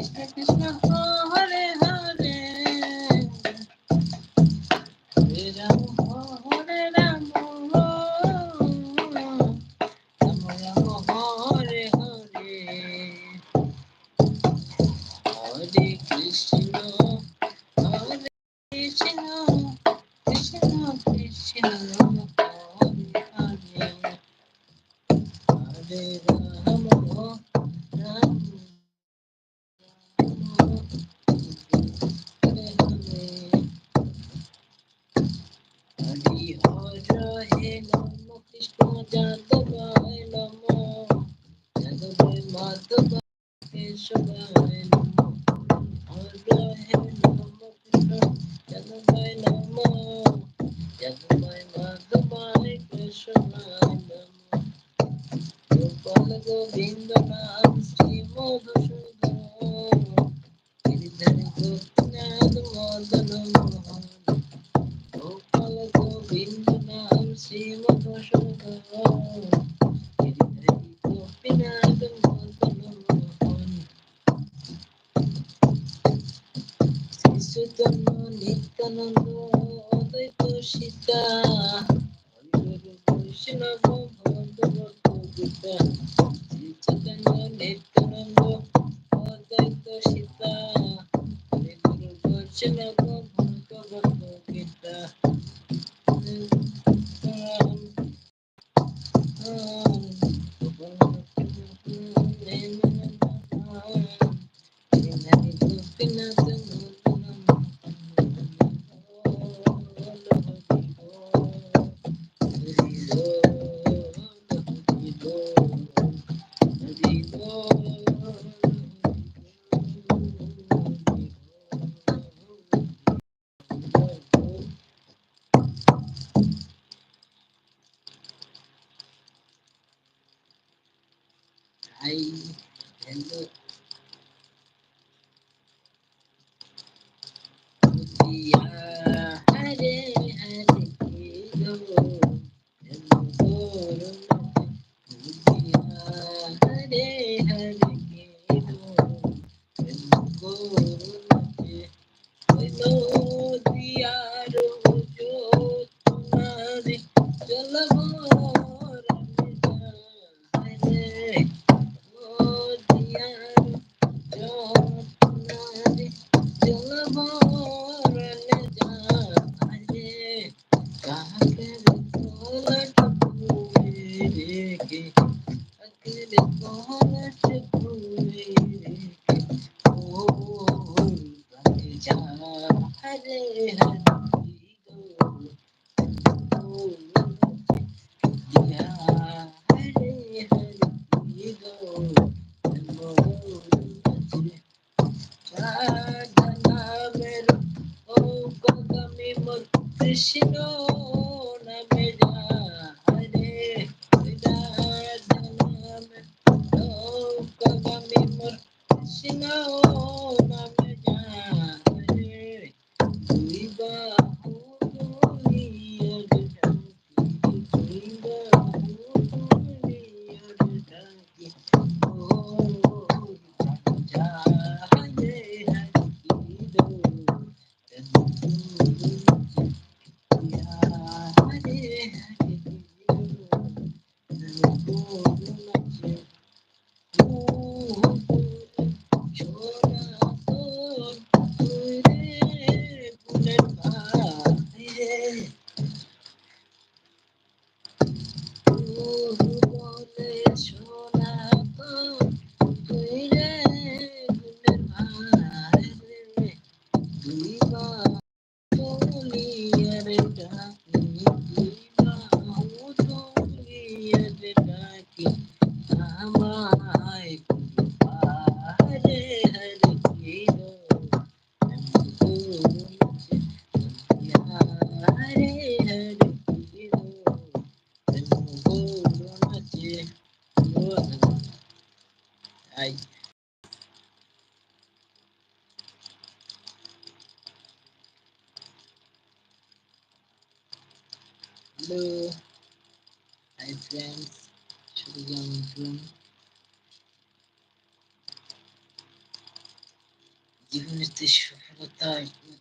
Krishna Krishna Madhava Keshava Chaitanya অদ্বৈত সীতা হরে গুরু বৈষ্ণব 哎那个 Hare Hare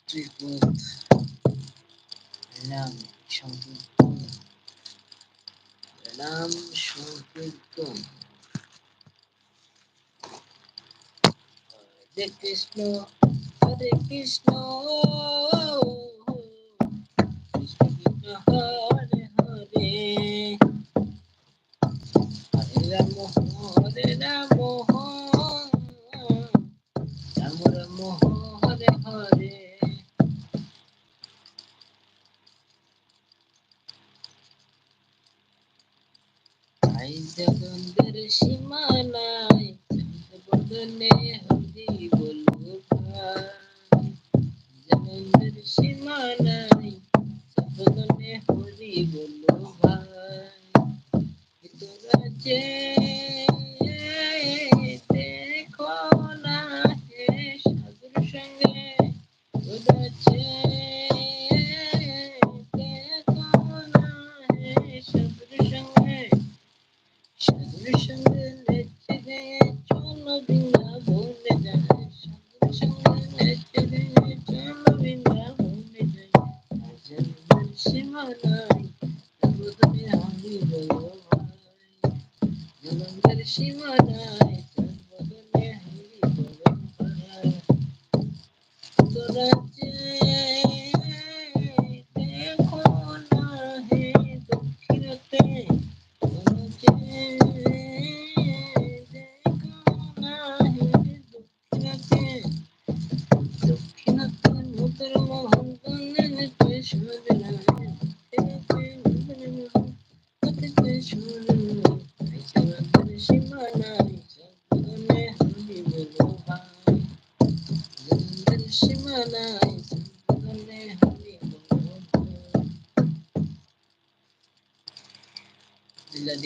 পথ নাম সংকীর্তন নাম সংকীর্তন হরে কৃষ্ণ হরে কৃষ্ণ কৃষ্ণ কৃষ্ণ হরে হরে হরে রাম হরে জগন্দের সীমানায় বদনে হরি বলব জগন্দের সীমানায় বদনে হরি বলব ভাই তোরা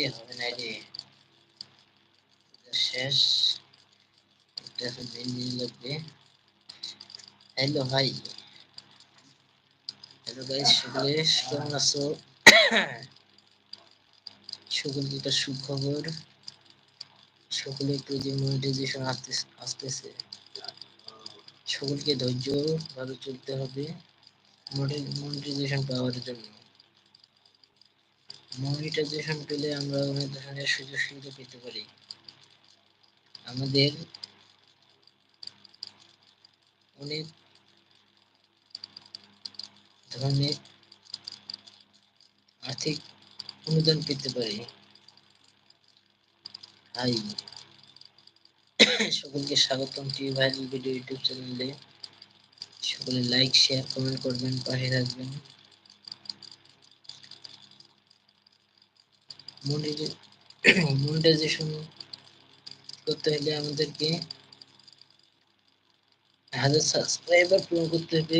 দিয়ে হবে না রে শেষ? লাগবে হ্যালো ভাই হ্যালো গাইস সকলে কেমন আছো? সকলকে একটা সুখবর। সকলে একটু যে মনিটাইজেশন আসতেছে সকলকে ধৈর্য চলতে হবে। মনিটাইজেশন পাওয়ার জন্য। মনিটাইজেশন পেলে আমরা অনেক ধরনের সুযোগ সুবিধা পেতে পারি। আমাদের অনেক ধরনের আর্থিক অনুদান পেতে পারি। হাই। সকলকে স্বাগতম টিভি ভাইরাল ভিডিও ইউটিউব চ্যানেলে। সকলে লাইক, শেয়ার, কমেন্ট করবেন, পাশে থাকবেন। মনিটাইজেশন করতে হলে আমাদেরকে হাজার সাবস্ক্রাইবার পূরণ করতে হবে।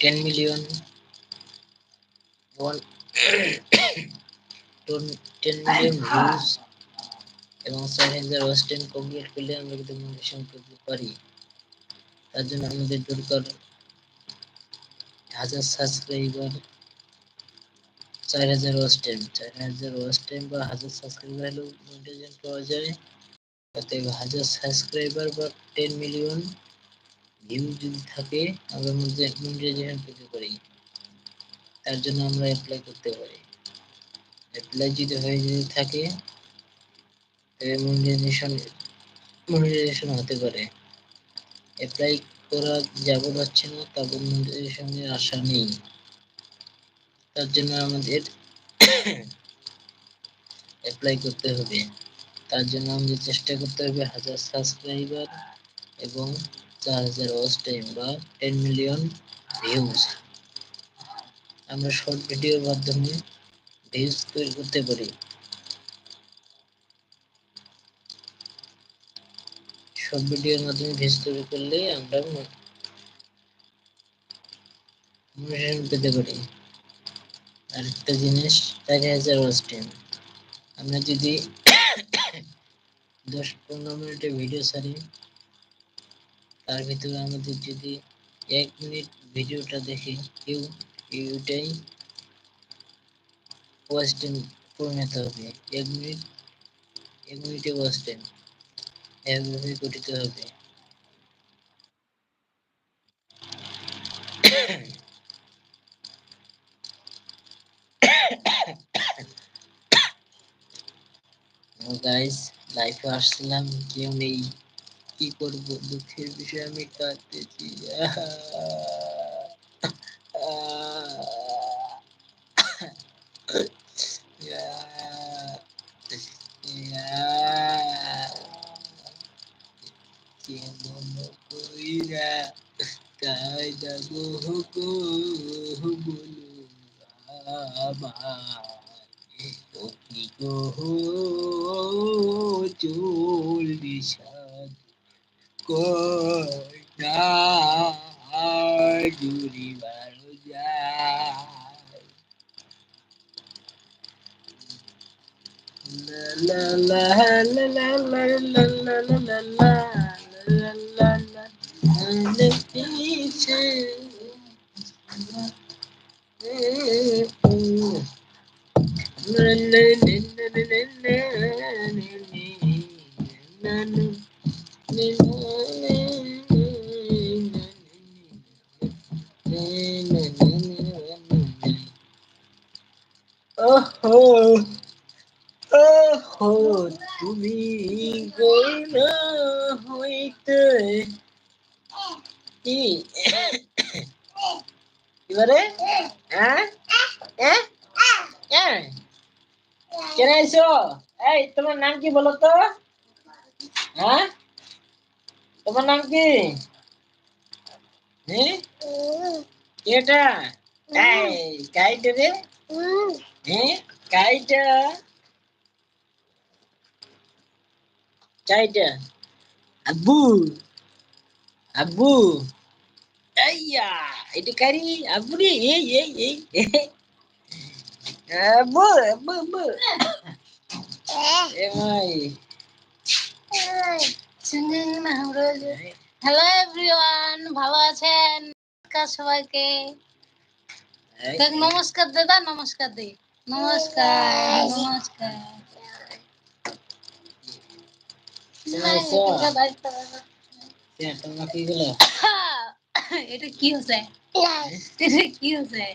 Ten million ten million views এবং চার হাজার ওয়াচ কমপ্লিট করলে আমরা কিন্তু মনিটাইজেশন করতে পারি। তার জন্য আমাদের দরকার হাজার সাবস্ক্রাইবার চার হাজার ওয়াচ চার হাজার ওয়াচ বা হাজার সাবস্ক্রাইবার হলেও মনিটাইজেশন পাওয়া যায়। অতএব হাজার সাবস্ক্রাইবার বা টেন মিলিয়ন ভিউ যদি থাকে, আমরা মনিটাইজেশন পেতে পারি তার জন্য আমরা অ্যাপ্লাই করতে পারি। অ্যাপ্লাই যদি হয়ে যদি থাকে তবে মনিটাইজেশন মনিটাইজেশন হতে পারে। অ্যাপ্লাই করা যাব যাচ্ছে না তারপর মনিটাইজেশনের আশা নেই। তার জন্য আমাদের অ্যাপ্লাই করতে হবে। তার জন্য আমাদের চেষ্টা করতে হবে হাজার সাবস্ক্রাইবার এবং চার হাজার ওয়াচ টাইম বা টেন মিলিয়ন ভিউজ আমরা শর্ট ভিডিওর মাধ্যমে ভিউজ তৈরি করতে পারি। শর্ট ভিডিওর মাধ্যমে ভিউজ তৈরি করলে আমরা পেতে পারি। আরেকটা জিনিস চার হাজার ওয়াচ টাইম আমরা যদি দশ পনেরো মিনিটের ভিডিও ছাড়ি, তার ভিতরে আমাদের যদি এক মিনিট ভিডিওটা দেখে কেউ টাইম করে নিতে হবে। এক মিনিট, এক মিনিটে ওয়াচ টাইম এভাবে গঠিত হবে। গাইস লাইফে আসছিলাম কেউ নেই কি করব দুঃখের বিষয়ে আমি কাঁদতেছি কেমন কইরা যাব গো বলুন আমায় কি গো চলবি সাধ কয়টা জুড়ি বারো যায় La la la la la la la la la la la Oh, oh, তুমি গইনা হইতে কি এবারে হ্যাঁ হ্যাঁ হ্যাঁ কেন আইছো এই তোমার নাম কি বলো তো হ্যাঁ তোমার নাম কি হ্যাঁ এটা এই কাইটা রে হ্যাঁ কাইটা কাইটা আব্বু আব্বু আইয়া এটা কারি আব্বু রে এই এই আব্বু আব্বু এ ভাই হ্যালো এভরিওয়ান ভালো আছেন? নমস্কার সবাইকে। দেখ নমস্কার দাদা নমস্কার দে। নমস্কার নমস্কার। কি গেলো এটা কি হচ্ছে এটা কি হচ্ছে হ্যাঁ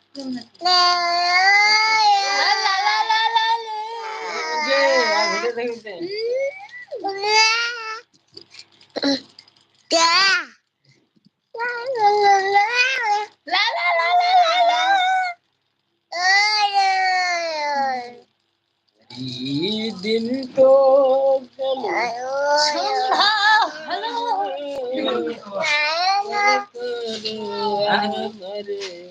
来来来来来来！对，我理解清楚了。来。嗯，来。来来来来来来。来来来来来来。来来来。一点多的了，唱好。来来来来来来。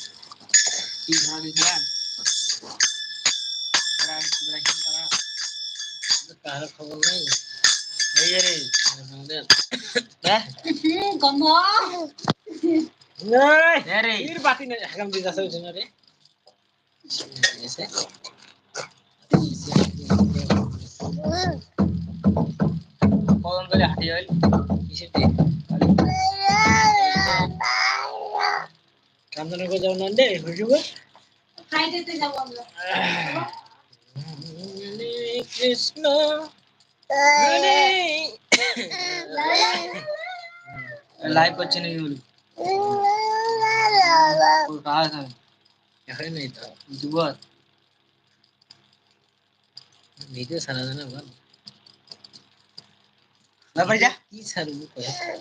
কি ধরা দিয়েছিলেন কারও খবর নেই কিসের দিয়ে কাঞ্চনগর যাও নন্দে হুসুগো খাইতে যাব আমরা। কৃষ্ণ লাইভ করছে না ইউল কাজ হয় এখানে নিজে সারা জানা বল না ভাইয়া কি সারবো?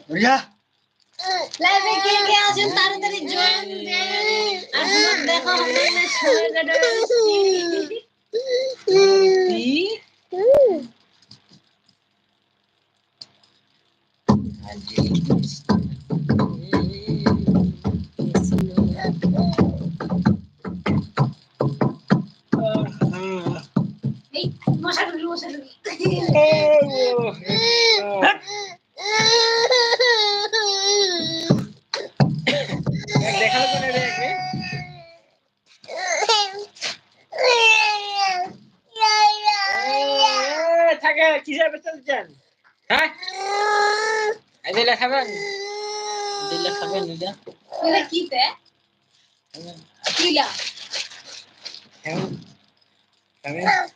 ভাইয়া लाइव गेम के आज तारे तारे ज्वाइन हैं। आज देखो हम लोग ने كتابة الجن. ها؟ هذا اللي خبرني هذا اللي خبرني ده. ولا كيف كلا تمام. تمام.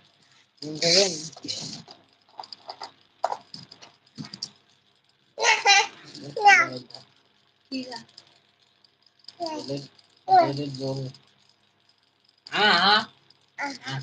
من زمان كلا ها ها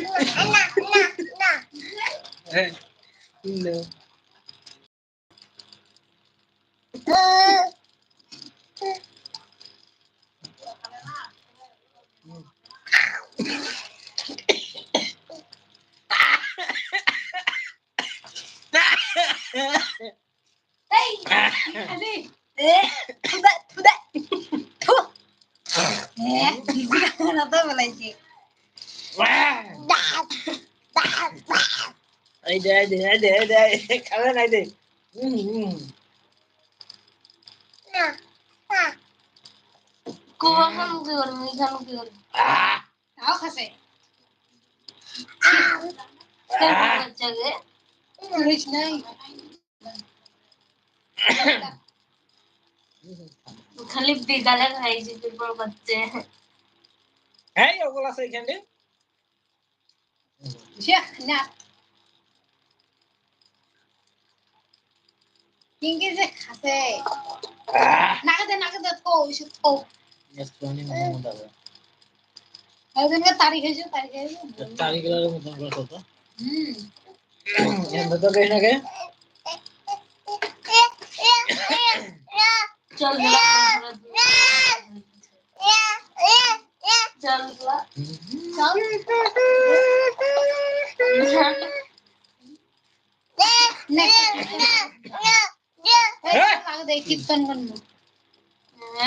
那那那。哎，你呢？嗯。嗯。嗯。嗯。哎，你。哎，你。哎。吐得吐得。吐。哎。那多不开心。এই đây, ai đây, ai খাবে না নাই খালি বিকালে খাইছি তারপর বাচ্চা hey, ওগুলা আছে এখানে। সে না কিংকে যে খাসে Ah, নাকে দে নাকে দে থো ওইসব থো yes, পানি মনে মনে হবে। একদিনকে তারিখ হয়েছে তারিখ হয়েছে তারিখগুলোর মতন করে কত? হুম এর ভেতর বেশ নাকি? চল চল চল নাকে দে কীর্তন করব হ্যাঁ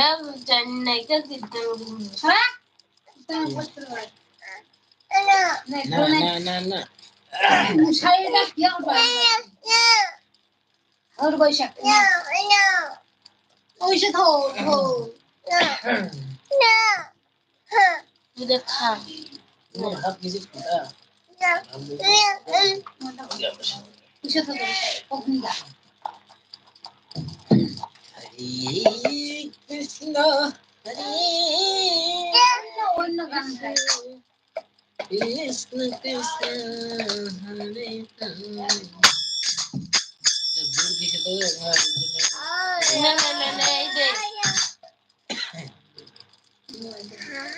জানি না এটা কীর্তন করব।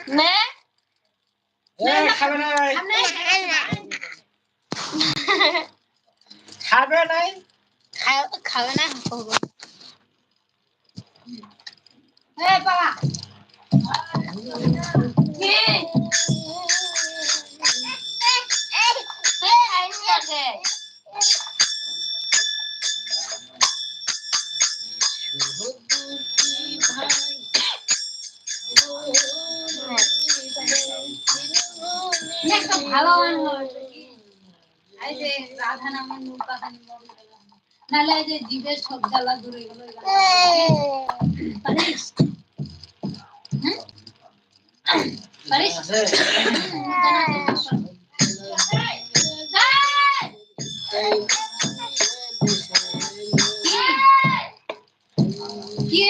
হ্যাঁ খাবে না সামনে খাবে নাই। খাবে না এ বাবা। নাহলে এই যে জীবের সব জ্বালা দূরে গেল এই গানটা। পারিস হুম? পারিস আছে কি